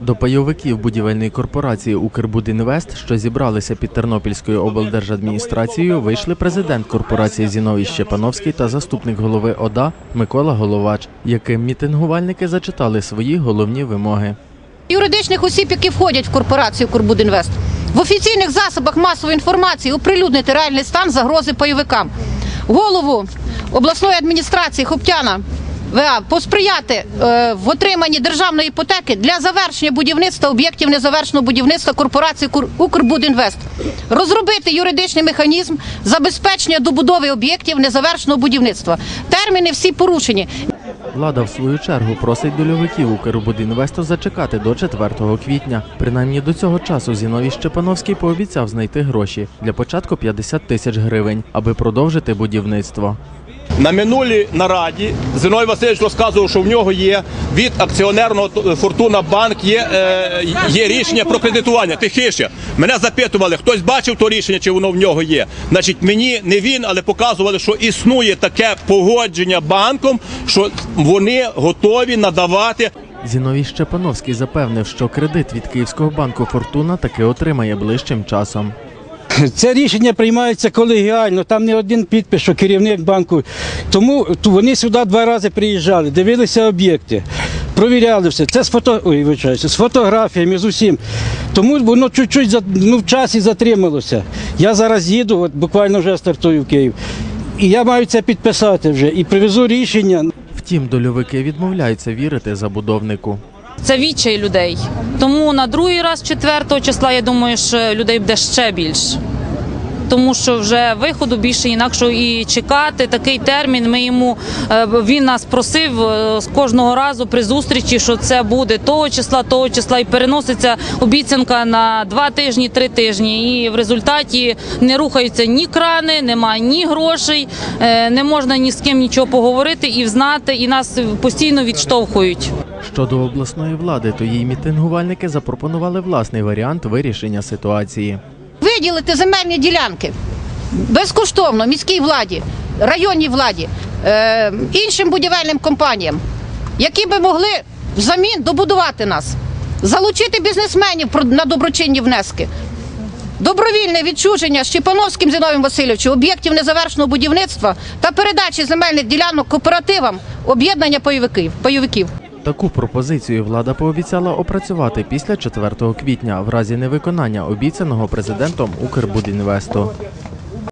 До пайовиків будівельної корпорації Укрбудінвест, що зібралися під Тернопільською облдержадміністрацією, вийшли президент корпорації Зіновій Щепановський та заступник голови ОДА Микола Головач, яким мітингувальники зачитали свої головні вимоги. юридичних осіб, які входять в корпорацію Курбудінвест, в офіційних засобах масової інформації оприлюднити реальний стан загрози пайовикам. Голову обласної адміністрації Хоптяна Посприяти е, в отриманні державної іпотеки для завершення будівництва об'єктів незавершеного будівництва корпорації Укрбудінвест, розробити юридичний механізм забезпечення добудови об'єктів незавершеного будівництва. Терміни всі порушені. Влада, в свою чергу, просить дольовиків Укрбудінвесту зачекати до 4 квітня. Принаймні до цього часу Зіновій Щепановський пообіцяв знайти гроші для початку 50 тисяч гривень, аби продовжити будівництво. На минулій нараді Зиновій Васильович розказував, що в нього є від акціонерного Фортуна Банк є, е, є рішення про кредитування. Тихіше. Мене запитували, хтось бачив то рішення, чи воно в нього є. Значить, мені не він, але показували, що існує таке погодження банком, що вони готові надавати Зіновій Щепановський запевнив, що кредит від Київського банку Фортуна таки отримає ближчим часом. Це рішення приймається колегіально, там не один підпис, що керівник банку. Тому вони сюди два рази приїжджали, дивилися об'єкти, провіряли все. Це з фото... Ой, вибачаюся, з фотографіями, з усім. Тому воно чуть-чуть за- ну, в часі затрималося. Я зараз їду, от буквально вже стартую в Київ. І я маю це підписати вже і привезу рішення. Втім, дольовики відмовляються вірити забудовнику. Це відчай людей. Тому на другий раз, 4 числа, я думаю, що людей буде ще більше. Тому що вже виходу більше інакшого і чекати такий термін. Ми йому е, він нас просив е, з кожного разу при зустрічі, що це буде того числа, того числа, і переноситься обіцянка на два тижні, три тижні. І в результаті не рухаються ні крани, немає ні грошей, е, не можна ні з ким нічого поговорити і взнати, і нас постійно відштовхують. Щодо обласної влади, то її мітингувальники запропонували власний варіант вирішення ситуації. Виділити земельні ділянки безкоштовно міській владі, районній владі, е, іншим будівельним компаніям, які би могли взамін добудувати нас, залучити бізнесменів на доброчинні внески. Добровільне відчуження Щепановським Зіновим Васильовичем об'єктів незавершеного будівництва та передачі земельних ділянок кооперативам об'єднання пайовиків. Таку пропозицію влада пообіцяла опрацювати після 4 квітня в разі невиконання обіцяного президентом Укрбудінвесту.